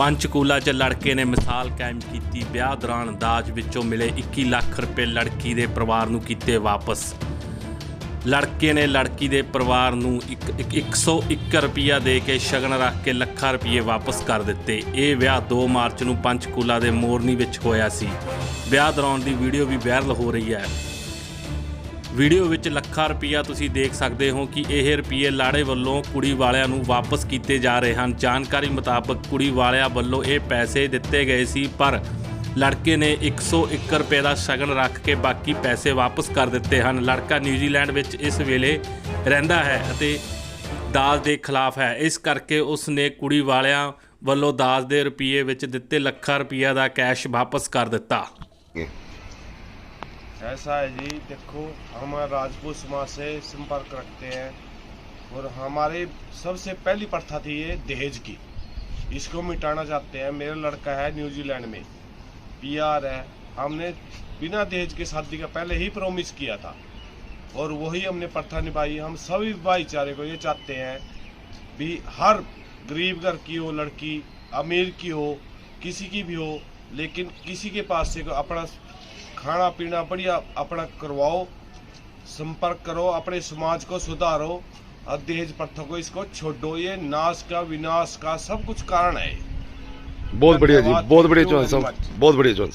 ਪੰਚਕੂਲਾ 'ਚ ਲੜਕੇ ਨੇ ਮਿਸਾਲ ਕਾਇਮ ਕੀਤੀ। ਵਿਆਹ ਦੌਰਾਨ ਦਾਜ ਵਿੱਚੋਂ ਮਿਲੇ 21 ਲੱਖ ਰੁਪਏ ਲੜਕੀ ਦੇ ਪਰਿਵਾਰ ਨੂੰ ਕੀਤੇ ਵਾਪਸ। ਲੜਕੇ ਨੇ ਲੜਕੀ ਦੇ ਪਰਿਵਾਰ ਨੂੰ ਇੱਕ- ਇੱਕ 101 ਰੁਪਿਆ ਦੇ ਕੇ ਸ਼ਗਨ ਰੱਖ ਕੇ ਲੱਖਾਂ ਰੁਪਏ ਵਾਪਸ ਕਰ ਦਿੱਤੇ। ਇਹ ਵਿਆਹ 2 ਮਾਰਚ ਨੂੰ ਪੰਚਕੂਲਾ ਦੇ ਮੋਰਨੀ ਵਿੱਚ ਹੋਇਆ ਸੀ। ਵਿਆਹ ਦੌਰਾਨ ਦੀ ਵੀਡੀਓ ਵੀ ਵਾਇਰਲ ਹੋ ਰਹੀ ਹੈ। ਵੀਡੀਓ ਵਿੱਚ ਲੱਖਾਂ ਰੁਪਈਆ ਤੁਸੀਂ ਦੇਖ ਸਕਦੇ ਹੋ ਕਿ ਇਹ ਰੁਪਈਏ ਲਾੜੇ ਵੱਲੋਂ ਕੁੜੀ ਵਾਲਿਆਂ ਨੂੰ ਵਾਪਸ ਕੀਤੇ ਜਾ ਰਹੇ ਹਨ। ਜਾਣਕਾਰੀ ਮੁਤਾਬਕ ਕੁੜੀ ਵਾਲਿਆਂ ਵੱਲੋਂ ਇਹ ਪੈਸੇ ਦਿੱਤੇ ਗਏ ਸੀ, ਪਰ ਲੜਕੇ ਨੇ 101 ਰੁਪਏ ਦਾ ਸ਼ਗਨ ਰੱਖ ਕੇ ਬਾਕੀ ਪੈਸੇ ਵਾਪਸ ਕਰ ਦਿੱਤੇ ਹਨ। ਲੜਕਾ ਨਿਊਜ਼ੀਲੈਂਡ ਵਿੱਚ ਇਸ ਵੇਲੇ ਰਹਿੰਦਾ ਹੈ ਅਤੇ ਦਾਜ ਦੇ ਖਿਲਾਫ ਹੈ। ਇਸ ਕਰਕੇ ਉਸ ਨੇ ਕੁੜੀ ਵਾਲਿਆਂ ਵੱਲੋਂ ਦਾਜ ਦੇ ਰੁਪਈਏ ਵਿੱਚ ਦਿੱਤੇ ਲੱਖਾਂ ਰੁਪਈਆ ਦਾ ਕੈਸ਼ ਵਾਪਸ ਕਰ ਦਿੱਤਾ। ऐसा है जी, देखो, हम राजपूत समाज से संपर्क रखते हैं और हमारे सबसे पहली प्रथा थी ये दहेज की। इसको मिटाना चाहते हैं। मेरा लड़का है न्यूजीलैंड में। पीआर है। हमने बिना दहेज के शादी का पहले ही प्रॉमिस किया था। और वही हमने प्रथा निभाई। हम सभी भाईचारे को ये चाहते हैं भी हर गरीब घर की हो, लड़की, अमीर की हो, किसी की भी हो, लेकिन किसी के पास से अपना खाना पीना बढ़िया अपना करवाओ संपर्क करो अपने समाज को सुधारो और दहेज प्रथा को इसको छोड़ो ये नाश का विनाश का सब कुछ कारण है बहुत बढ़िया जी बहुत बढ़िया चौहान साहब बहुत बढ़िया चौहान